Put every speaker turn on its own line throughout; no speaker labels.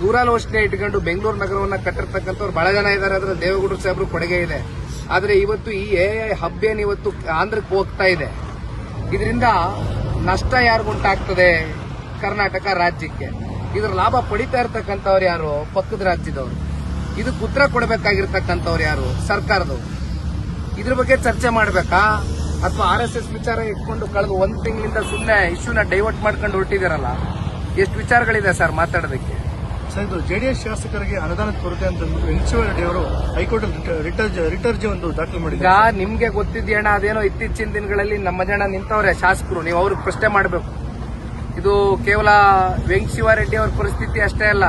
ದೂರಾಲೋಚನೆ ಇಟ್ಕೊಂಡು ಬೆಂಗಳೂರು ನಗರವನ್ನ ಕಟ್ಟಿರ್ತಕ್ಕಂಥವ್ರು ಬಹಳ ಜನ ಇದ್ದಾರೆ. ಅದ್ರ ದೇವೇಗೌಡರು ಸಾಹೇಬ್ರು ಕೊಡುಗೆ ಇದೆ. ಆದ್ರೆ ಇವತ್ತು ಈ ಎ ಐ ಹಬ್ ಏನು ಇವತ್ತು ಆಂಧ್ರಕ್ಕೆ ಹೋಗ್ತಾ ಇದೆ. ಇದರಿಂದ ನಷ್ಟ ಯಾರಿಗುಂಟಾಗ್ತದೆ ಕರ್ನಾಟಕ ರಾಜ್ಯಕ್ಕೆ. ಇದ್ರ ಲಾಭ ಪಡಿತಾ ಇರ್ತಕ್ಕಂಥವ್ರು ಯಾರು? ಪಕ್ಕದ ರಾಜ್ಯದವರು. ಇದಕ್ಕೆ ಉತ್ತರ ಕೊಡಬೇಕಾಗಿರ್ತಕ್ಕಂಥವ್ರು ಯಾರು? ಸರ್ಕಾರದವರು. ಇದ್ರ ಬಗ್ಗೆ ಚರ್ಚೆ ಮಾಡಬೇಕಾ? ಅಥವಾ ಆರ್ ಎಸ್ ಎಸ್ ವಿಚಾರ ಇಟ್ಕೊಂಡು ಕಳೆದ ಒಂದು ತಿಂಗಳಿಂದ ಸುಮ್ಮನೆ ಇಶ್ಯೂನ ಡೈವರ್ಟ್ ಮಾಡ್ಕೊಂಡು ಹೊರಟಿದಾರಲ್ಲ ಎಷ್ಟು ವಿಚಾರಗಳಿದೆ ಸರ್ ಮಾತಾಡೋದಕ್ಕೆ?
ಸರ್ ಡಿ ಜೆಡಿಎಸ್ ಶಾಸಕರಿಗೆ ಅನುದಾನದ ಕೊರತೆ ಅಂತ ರೆಡ್ಡಿ ಅವರು ಹೈಕೋರ್ಟ್ ರಿಟರ್ಜ್ ರಿಟರ್ಜಿ ಒಂದು ದಾಖಲು ಮಾಡಿದ್ದಾರೆ.
ನಿಮ್ಗೆ ಗೊತ್ತಿದ್ಯಣ್ಣ, ಅದೇನೋ ಇತ್ತೀಚಿನ ದಿನಗಳಲ್ಲಿ ನಮ್ಮ ಜನ ನಿಂತವ್ರೆ ಶಾಸಕರು, ನೀವು ಅವ್ರಿಗೆ ಪ್ರಶ್ನೆ ಮಾಡಬೇಕು. ಇದು ಕೇವಲ ವೆಂಕಶಿವಾರೆಡ್ಡಿ ಅವ್ರ ಪರಿಸ್ಥಿತಿ ಅಷ್ಟೇ ಅಲ್ಲ.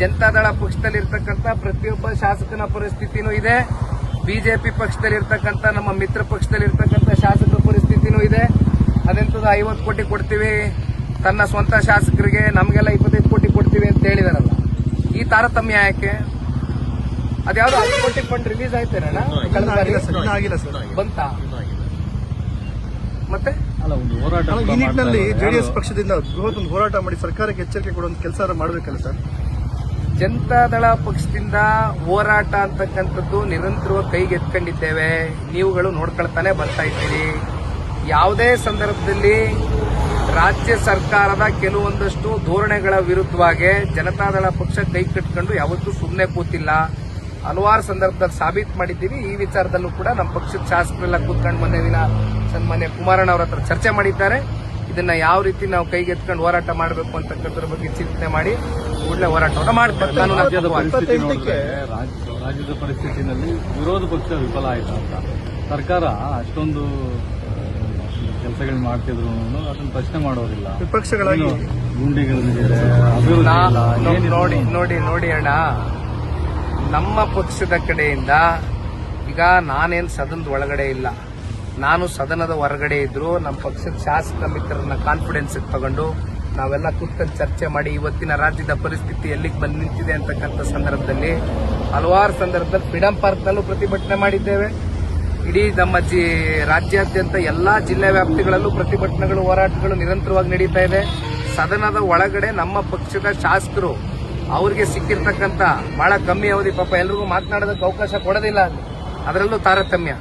ಜನತಾದಳ ಪಕ್ಷದಲ್ಲಿ ಇರ್ತಕ್ಕಂಥ ಪ್ರತಿಯೊಬ್ಬ ಶಾಸಕನ ಪರಿಸ್ಥಿತಿನೂ ಇದೆ. ಬಿಜೆಪಿ ಪಕ್ಷದಲ್ಲಿ ಇರ್ತಕ್ಕಂಥ ನಮ್ಮ ಮಿತ್ರ ಪಕ್ಷದಲ್ಲಿ ಇರ್ತಕ್ಕಂಥ ಶಾಸಕರ ಪರಿಸ್ಥಿತಿನೂ ಇದೆ. ಅದೆಂಥದ್ದು ಐವತ್ತು ಕೋಟಿ ಕೊಡ್ತೀವಿ? ತನ್ನ ಸ್ವಂತ ಶಾಸಕರಿಗೆ ನಮಗೆಲ್ಲ ಇಪ್ಪತ್ತೈದು ಕೋಟಿ ಕೊಡ್ತೀವಿ ಅಂತ ಹೇಳಿದಾರಲ್ಲ. ಈ ತಾರತಮ್ಯ ಯಾಕೆ? ಅದ್ಯಾವ್ದು ಹತ್ತು ಕೋಟಿ ಫಂಡ್ ರಿಲೀಸ್
ಆಗಿಲ್ಲ
ಬಂತ? ಮತ್ತೆ?
ಅಲ್ಲ ಒಂದು ಹೋರಾಟ
ಈ ನಿಟ್ಟಿನಲ್ಲಿ ಜೆಡಿಎಸ್ ಪಕ್ಷದಿಂದ ಬೃಹತ್ ಒಂದು ಹೋರಾಟ ಮಾಡಿ ಸರ್ಕಾರಕ್ಕೆ ಎಚ್ಚರಿಕೆ ಕೊಡುವಂತ ಕೆಲಸ ಮಾಡಬೇಕಲ್ಲ ಸರ್?
ಜನತಾದಳ ಪಕ್ಷದಿಂದ ಹೋರಾಟ ಅಂತಕ್ಕಂಥದ್ದು ನಿರಂತರವಾಗಿ ಕೈಗೆತ್ಕೊಂಡಿದ್ದೇವೆ ನೀವುಗಳು ನೋಡ್ಕೊಳ್ತಾನೆ ಬರ್ತಾ ಇದ್ದೀರಿ. ಯಾವುದೇ ಸಂದರ್ಭದಲ್ಲಿ ರಾಜ್ಯ ಸರ್ಕಾರದ ಕೆಲವೊಂದಷ್ಟು ಧೋರಣೆಗಳ ವಿರುದ್ಧವಾಗಿ ಜನತಾದಳ ಪಕ್ಷ ಕೈ ಕಟ್ಕೊಂಡು ಯಾವತ್ತೂ ಸುಮ್ಮನೆ ಕೂತಿಲ್ಲ. ಹಲವಾರು ಸಂದರ್ಭದಲ್ಲಿ ಸಾಬೀತು ಮಾಡಿದ್ದೀವಿ. ಈ ವಿಚಾರದಲ್ಲೂ ಕೂಡ ನಮ್ಮ ಪಕ್ಷದ ಶಾಸಕರೆಲ್ಲ ಕೂತ್ಕೊಂಡು ಮೊನ್ನೆ ದಿನ ಸನ್ಮಾನ್ಯ ಕುಮಾರಣ್ಣ ಅವರ ಹತ್ರ ಚರ್ಚೆ ಮಾಡಿದ್ದಾರೆ. ಇದನ್ನ ಯಾವ ರೀತಿ ನಾವು ಕೈಗೆತ್ಕೊಂಡು ಹೋರಾಟ ಮಾಡಬೇಕು ಅಂತಕ್ಕಂಥದ್ರ ಬಗ್ಗೆ ಚಿಂತನೆ ಮಾಡಿ ಕೂಡಲೇ ಹೋರಾಟವನ್ನು ಮಾಡ್ತಾರೆ.
ರಾಜ್ಯದ ಪರಿಸ್ಥಿತಿನಲ್ಲಿ ವಿರೋಧ ಪಕ್ಷ ವಿಫಲ ಆಯಿತು ಅಂತ. ಸರ್ಕಾರ ಅಷ್ಟೊಂದು ಕೆಲಸಗಳು ಮಾಡ್ತಿದ್ರು ಅದನ್ನ ಪ್ರಶ್ನೆ ಮಾಡೋದಿಲ್ಲ
ವಿಪಕ್ಷಗಳಾಗಿ
ಏನು ಗುಂಡಿಗಳಿದೆ.
ನೋಡಿ ನೋಡಿ ನೋಡಿ ಅಣ್ಣ. ನಮ್ಮ ಪಕ್ಷದ ಕಡೆಯಿಂದ ಈಗ ನಾನೇನ್ ಸದನದ ಒಳಗಡೆ ಇಲ್ಲ. ನಾನು ಸದನದ ಹೊರಗಡೆ ಇದ್ರು ನಮ್ಮ ಪಕ್ಷದ ಶಾಸಕ ಮಿತ್ರರನ್ನ ಕಾನ್ಫಿಡೆನ್ಸ್ ತಗೊಂಡು ನಾವೆಲ್ಲ ಕೂತ್ಕೊಂಡು ಚರ್ಚೆ ಮಾಡಿ ಇವತ್ತಿನ ರಾಜ್ಯದ ಪರಿಸ್ಥಿತಿ ಎಲ್ಲಿಗೆ ಬಂದು ನಿಂತಿದೆ ಅಂತಕ್ಕಂಥ ಸಂದರ್ಭದಲ್ಲಿ ಹಲವಾರು ಸಂದರ್ಭದಲ್ಲಿ ಫ್ರೀಡಂ ಪಾರ್ಕ್ನಲ್ಲೂ ಪ್ರತಿಭಟನೆ ಮಾಡಿದ್ದೇವೆ. ಇಡೀ ನಮ್ಮ ಜಿ ರಾಜ್ಯಾದ್ಯಂತ ಎಲ್ಲಾ ಜಿಲ್ಲೆ ವ್ಯಾಪ್ತಿಗಳಲ್ಲೂ ಪ್ರತಿಭಟನೆಗಳು ಹೋರಾಟಗಳು ನಿರಂತರವಾಗಿ ನಡೀತಾ ಇದೆ. ಸದನದ ಒಳಗಡೆ ನಮ್ಮ ಪಕ್ಷದ ಶಾಸಕರು ಅವ್ರಿಗೆ ಸಿಕ್ಕಿರ್ತಕ್ಕಂಥ ಬಹಳ ಕಮ್ಮಿ ಅವಧಿ ಪಾಪ ಎಲ್ರಿಗೂ ಮಾತನಾಡೋದಕ್ಕೆ ಅವಕಾಶ ಕೊಡೋದಿಲ್ಲ. ಅದರಲ್ಲೂ ತಾರತಮ್ಯ.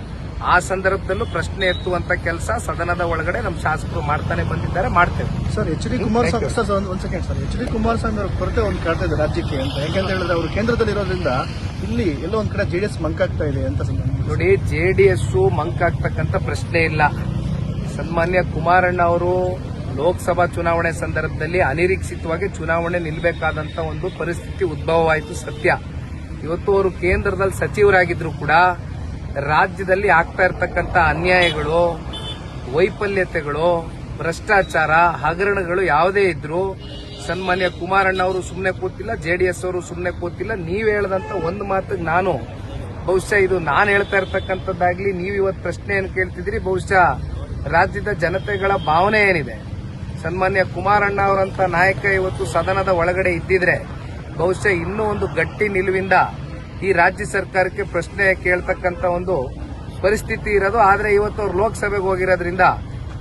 ಆ ಸಂದರ್ಭದಲ್ಲೂ ಪ್ರಶ್ನೆ ಎತ್ತುವಂತ ಕೆಲಸ ಸದನದ ಒಳಗಡೆ ನಮ್ಮ ಶಾಸಕರು ಮಾಡ್ತಾನೆ ಬಂದಿದ್ದಾರೆ ಮಾಡ್ತೇವೆ.
Sir H D Kumaraswamy sir ಒಂದ್ second sir. H D Kumaraswamy ಅವರ ಕೊರತೆ ಒಂದು ಕಾಡ್ತಾ ಇದೆ ರಾಜ್ಯಕ್ಕೆ ಅಂತ. ಯಾಕಂತ ಹೇಳಿದ್ರೆ ಅವರು ಕೇಂದ್ರದಲ್ಲಿ ಇರೋದ್ರಿಂದ ಇಲ್ಲಿ ಎಲ್ಲೋ ಒಂದ್ ಕಡೆ ಜೆಡಿಎಸ್ ಮಂಕಾಗ್ತಾ ಇದೆ ಅಂತ ಸಂಬಂಧ
ನೋಡಿ ಜೆ ಡಿ ಜೆಡಿಎಸ್ ಮಂಕಾಗ್ತಕ್ಕಂಥ ಪ್ರಶ್ನೆ ಇಲ್ಲ. ಸನ್ಮಾನ್ಯ ಕುಮಾರಣ್ಣ ಅವರು ಲೋಕಸಭಾ ಚುನಾವಣೆ ಸಂದರ್ಭದಲ್ಲಿ ಅನಿರೀಕ್ಷಿತವಾಗಿ ಚುನಾವಣೆ ನಿಲ್ಲಬೇಕಾದಂತ ಒಂದು ಪರಿಸ್ಥಿತಿ ಉದ್ಭವವಾಯಿತು ಸತ್ಯ. ಇವತ್ತು ಅವರು ಕೇಂದ್ರದಲ್ಲಿ ಸಚಿವರಾಗಿದ್ರು ಕೂಡ ರಾಜ್ಯದಲ್ಲಿ ಆಗ್ತಾ ಇರತಕ್ಕಂತ ಅನ್ಯಾಯಗಳು, ವೈಫಲ್ಯತೆಗಳು, ಭ್ರಷ್ಟಾಚಾರ, ಹಗರಣಗಳು ಯಾವುದೇ ಇದ್ರು ಸನ್ಮಾನ್ಯ ಕುಮಾರಣ್ಣ ಅವರು ಸುಮ್ಮನೆ ಕೂತಿಲ್ಲ ಜೆಡಿಎಸ್ ಅವರು ಸುಮ್ಮನೆ ಕೂತಿಲ್ಲ. ನೀವು ಹೇಳದಂತ ಒಂದು ಮಾತಿಗೆ ನಾನು ಬಹುಶಃ ಇದು ನಾನು ಹೇಳ್ತಾ ಇರ್ತಕ್ಕಂಥದ್ದಾಗ್ಲಿ ನೀವು ಇವತ್ತು ಪ್ರಶ್ನೆಯನ್ನು ಕೇಳ್ತಿದ್ರಿ ಬಹುಶಃ ರಾಜ್ಯದ ಜನತೆಗಳ ಭಾವನೆ ಏನಿದೆ? ಸನ್ಮಾನ್ಯ ಕುಮಾರಣ್ಣ ಅವರಂತ ನಾಯಕ ಇವತ್ತು ಸದನದ ಒಳಗಡೆ ಇದ್ದಿದ್ರೆ ಬಹುಶಃ ಇನ್ನೂ ಒಂದು ಗಟ್ಟಿ ನಿಲುವಿಂದ ಈ ರಾಜ್ಯ ಸರ್ಕಾರಕ್ಕೆ ಪ್ರಶ್ನೆ ಕೇಳ್ತಕ್ಕಂತ ಒಂದು ಪರಿಸ್ಥಿತಿ ಇರೋದು. ಆದ್ರೆ ಇವತ್ತು ಅವ್ರು ಲೋಕಸಭೆಗೆ ಹೋಗಿರೋದ್ರಿಂದ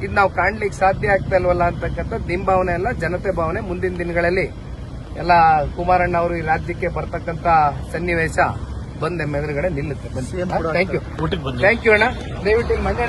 ಇದು ನಾವು ಕಾಣ್ಲಿಕ್ಕೆ ಸಾಧ್ಯ ಆಗ್ತಾ ಇಲ್ವಲ್ಲ ಅಂತಕ್ಕಂಥದ್ದು ನಿಮ್ ಭಾವನೆ ಅಲ್ಲ, ಜನತೆ ಭಾವನೆ. ಮುಂದಿನ ದಿನಗಳಲ್ಲಿ ಎಲ್ಲ ಕುಮಾರಣ್ಣ ಅವರು ಈ ರಾಜ್ಯಕ್ಕೆ ಬರ್ತಕ್ಕಂತ ಸನ್ನಿವೇಶ ಬಂದ ಎದುರುಗಡೆ ನಿಲ್ಲುತ್ತೆ. ಥ್ಯಾಂಕ್ ಯು ಥ್ಯಾಂಕ್ ಯು ಅಣ್ಣ. ದಯವಿಟ್ಟು ಮಂಡ್ಯ